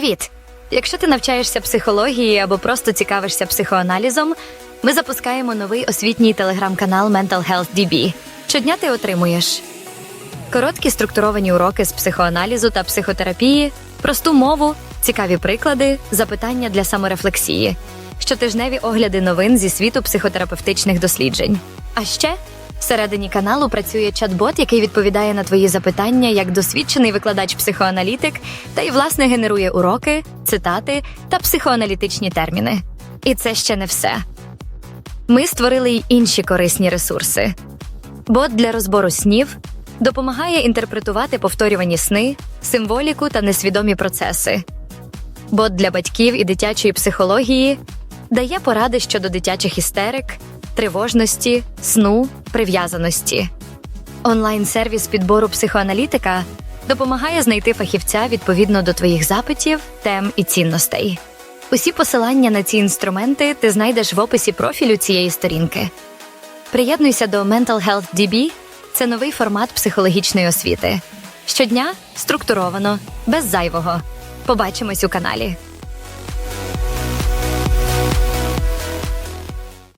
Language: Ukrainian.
Привіт! Якщо ти навчаєшся психології або просто цікавишся психоаналізом, ми запускаємо новий освітній телеграм-канал Mental Health DB. Щодня ти отримуєш короткі структуровані уроки з психоаналізу та психотерапії, просту мову, цікаві приклади, запитання для саморефлексії, щотижневі огляди новин зі світу психотерапевтичних досліджень. А ще всередині каналу працює чат-бот, який відповідає на твої запитання як досвідчений викладач-психоаналітик, та й власне генерує уроки, цитати та психоаналітичні терміни. І це ще не все. Ми створили й інші корисні ресурси. Бот для розбору снів допомагає інтерпретувати повторювані сни, символіку та несвідомі процеси. Бот для батьків і дитячої психології дає поради щодо дитячих істерик, тривожності, сну, прив'язаності. Онлайн-сервіс підбору психоаналітика допомагає знайти фахівця відповідно до твоїх запитів, тем і цінностей. Усі посилання на ці інструменти ти знайдеш в описі профілю цієї сторінки. Приєднуйся до Mental Health DB – це новий формат психологічної освіти. Щодня структуровано, без зайвого. Побачимось у каналі.